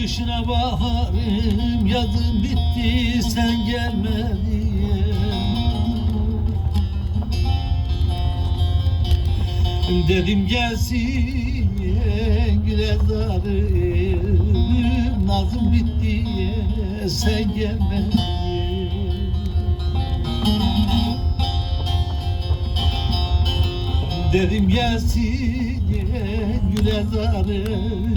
kışına baharım Yazım bitti sen gelmedin. Dedim gelsin güle zarım Nazım bitti sen gelmedin Dedim gelsin güle zarım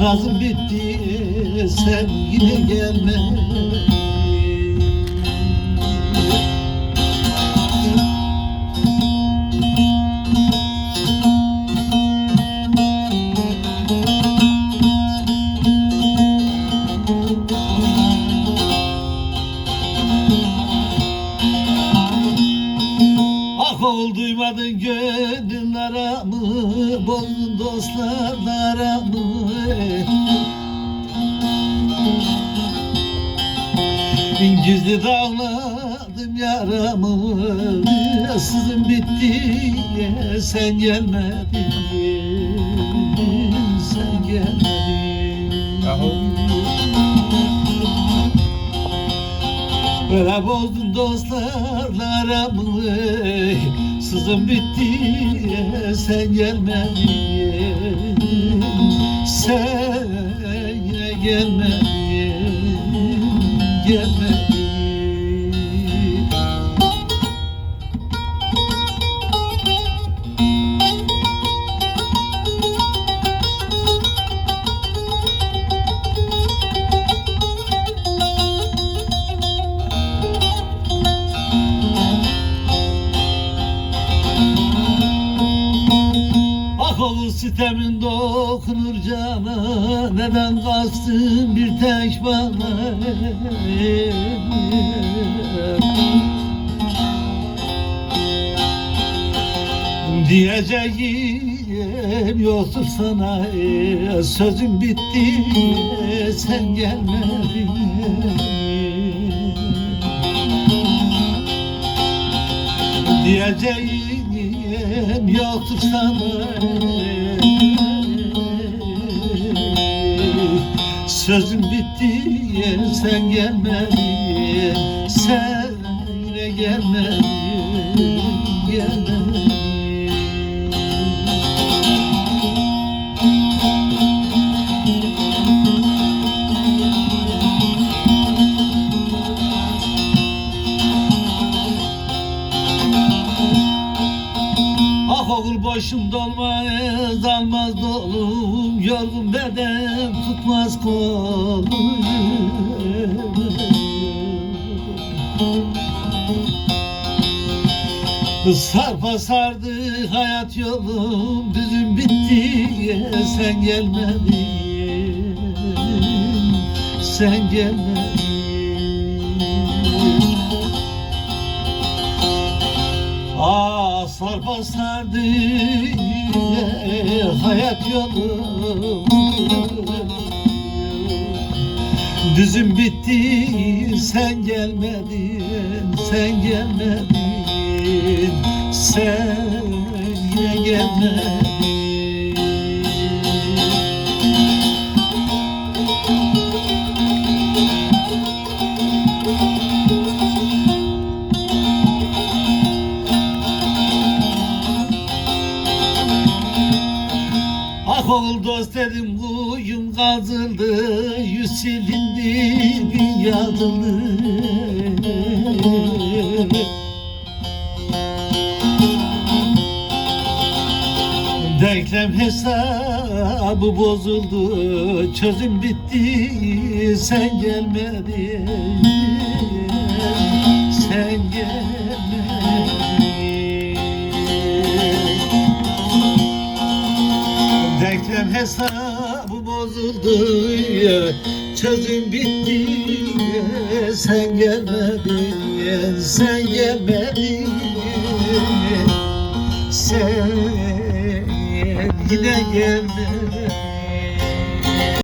Nazım bitti sen yine gelme Ah ol duymadın gönlün aramı Bozdun dostlarla aramı Gizli dağladım yaramı. Sızım bitti sen gelmedin Böyle bozdun dostlarla aramı. Sızım bitti sen gelmedin. Sen gelmedin Sitemin dokunur cana Neden kastın bir tek bana. Diyeceğim yoktur sana Sözüm bitti sen gelmedin Diyeceğim yoktur sana. Sözüm bitti sen gelmedin. Sen gelmedin. Gelmedin oğul başım dolmaz almaz dolum Yorgun beden tutmaz kolum Sarpa sardı hayat yolum Düzüm bitti sen gelmedin. Sen gelmedin sarpa sardı hayat yolum Düzüm bitti sen gelmedin sen gelmedin. Sen gelmedin Dost dedim kuyum kazıldı Yüz silindi bir yazıldı Denklem hesabı bozuldu Çözüm bitti sen gelmedin. Sen gelmedin hesabı bozuldu ya Çözüm bitti ya Sen gelmedin ya Sen gelmedin Sen yine gelmedin